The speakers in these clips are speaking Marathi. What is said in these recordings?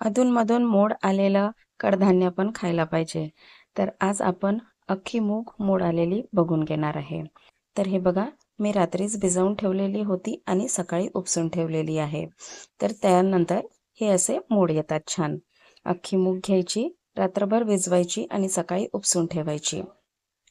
अधूनमधून मोड आलेलं कडधान्य पण खायला पाहिजे. तर आज आपण अख्खी मूग मोड आलेली बघून घेणार आहे. तर हे बघा मी रात्रीच भिजवून ठेवलेली होती आणि सकाळी उपसून ठेवलेली आहे. तर त्यानंतर हे असे मोड येतात छान. अख्खी मूग घ्यायची रात्रभर भिजवायची आणि सकाळी उपसून ठेवायची.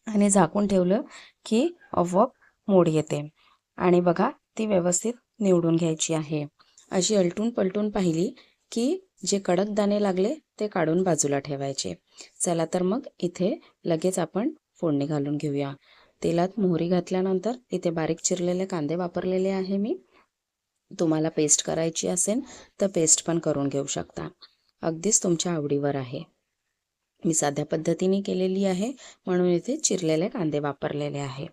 आणि झाकून ठेवलं की आपोआप मोड येते. आणि बघा ती व्यवस्थित निवडून घ्यायची आहे. अशी अलटून पलटून पाहिली की जे कडक दाणे लागले ते काढून बाजूला ठेवायचे. चला तर मग इथे लगेच आपण फोडणी घालून घेऊया. तेलात मोहरी घातल्यानंतर इथे बारीक चिरलेले कांदे वापरलेले आहे मी. तुम्हाला पेस्ट करायची असेल तर पेस्ट पण करून घेऊ शकता. अगदीच तुमच्या आवडीवर आहे. मी साध्या पद्धतीने केलेली आहे म्हणून इथे चिरलेले कांदे वापरलेले आहे.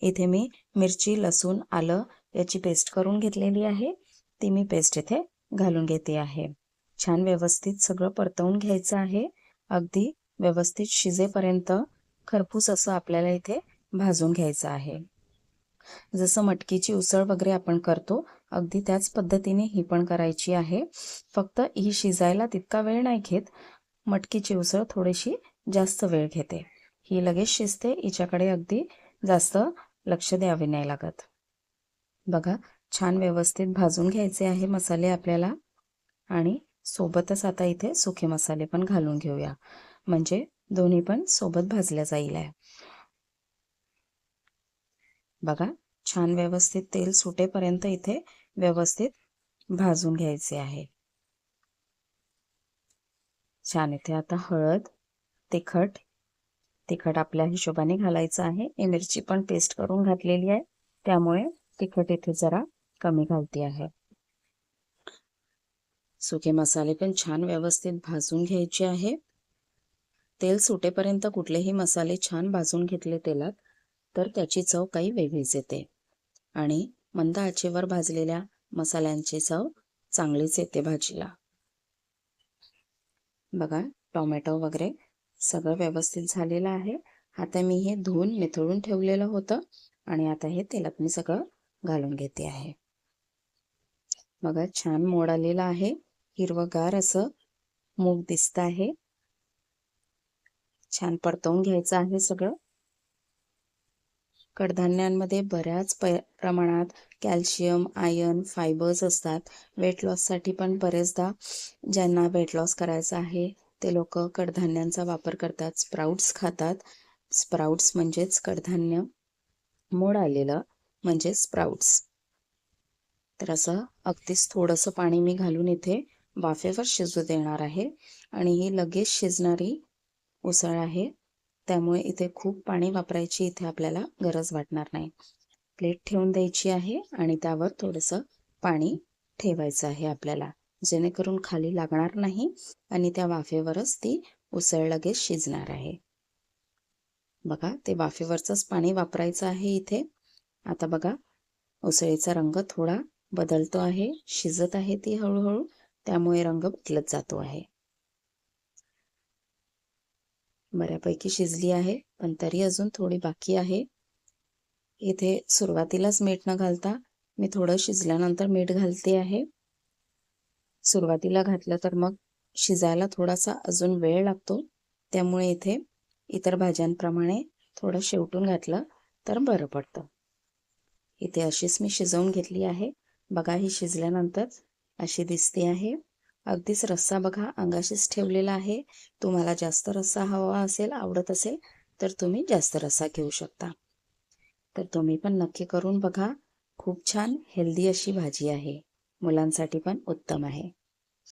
इथे मी मिरची लसूण आलं याची पेस्ट करून घेतलेली आहे. ती मी पेस्ट इथे घालून घेते आहे. छान व्यवस्थित सगळं परतवून घ्यायचं आहे. अगदी व्यवस्थित शिजेपर्यंत खरपूस असं आपल्याला इथे भाजून घ्यायचं आहे. जसं मटकीची उसळ वगैरे आपण करतो अगदी त्याच पद्धतीने ही पण करायची आहे. फक्त ही शिजायला तितका वेळ नाही घेत. मटकीची उसळ थोडीशी जास्त वेळ घेते. ही लगेच शिजते हिच्याकडे अगदी जास्त लक्ष द्यावे नाही लागत. बघा छान व्यवस्थित भाजून घ्यायचे आहे मसाले आपल्याला. आणि सोबतच आता इथे सुखे मसाले पण घालून घेऊया. म्हणजे दोन्ही पण सोबत भाजल्या जाईल आहे. बघा छान व्यवस्थित तेल सुटेपर्यंत इथे व्यवस्थित भाजून घ्यायचे आहे. छान इथे आता हळद तिखट तिखट आपल्या हिशोबाने घालायचं आहे. ही मिरची पण पेस्ट करून घातलेली आहे. त्यामुळे तिखट इथे जरा कमी घालते आहे. सुके मसाले पण छान व्यवस्थित भाजून घ्यायचे आहे. तेल सुटेपर्यंत कुठलेही मसाले छान भाजून घेतले तेलात तर त्याची चव काही वेगळीच येते. आणि मंद आचेवर भाजलेल्या मसाल्यांची चव चांगलीच येते भाजीला. बघा टोमॅटो वगैरे सगळं व्यवस्थित झालेलं आहे. आता मी हे धुवून मिथळून ठेवलेलं होतं आणि आता हे तेलात मी सगळं घालून घेते आहे. बघा छान मोड आलेला आहे. हिरवगार असं मूग दिसत आहे. छान परतवून घ्यायचं आहे सगळं. कडधान्यांमध्ये बऱ्याच प्रमाणात कॅल्शियम आयर्न फायबर्स असतात. वेट लॉससाठी पण बरेचदा ज्यांना वेट लॉस करायचा आहे ते लोक कडधान्यांचा वापर करतात. स्प्राउट्स खातात. स्प्राउट्स म्हणजेच कडधान्य. मोड आलेलं म्हणजे स्प्राउट्स तर असं अगदीच थोडंसं पाणी मी घालून इथे वाफेवर शिजू देणार आहे. आणि ही लगेच शिजणारी उसळ आहे. त्यामुळे इथे खूप पाणी वापरायची इथे आपल्याला गरज वाटणार नाही. प्लेट ठेवून द्यायची आहे आणि त्यावर थोडंसं पाणी ठेवायचं आहे आपल्याला. जेणेकरून खाली लागणार नाही आणि त्या वाफेवरच ती उसळ लगेच शिजणार आहे. बघा ते वाफेवरचंच पाणी वापरायचं आहे इथे. आता बघा उसळीचा रंग थोडा बदलतो आहे. शिजत आहे ती हळूहळू. त्यामुळे रंग बदलत जातो आहे. बऱ्यापैकी शिजली आहे पण तरी अजून थोडी बाकी आहे. इथे सुरुवातीलाच मीठ न घालता मी थोडं शिजल्यानंतर मीठ घालते आहे. सुरुवातीला घातलं तर मग शिजायला थोडासा अजून वेळ लागतो. त्यामुळे इथे इतर भाज्यांप्रमाणे थोडं शेवटून घातलं तर बरं पडतं. इथे अशीच मी शिजवून घेतली आहे. बघा ही शिजल्यानंतर अशी दिसते आहे. अगदीच रस्सा बघा अंगाशीच ठेवलेला आहे. तुम्हाला जास्त रस्सा हवा असेल आवडत असेल तर तुम्ही जास्त रस्सा घेऊ शकता. तर तुम्ही पण नक्की करून बघा. खूप छान हेल्दी अशी भाजी आहे. मुलांसाठी पण उत्तम आहे.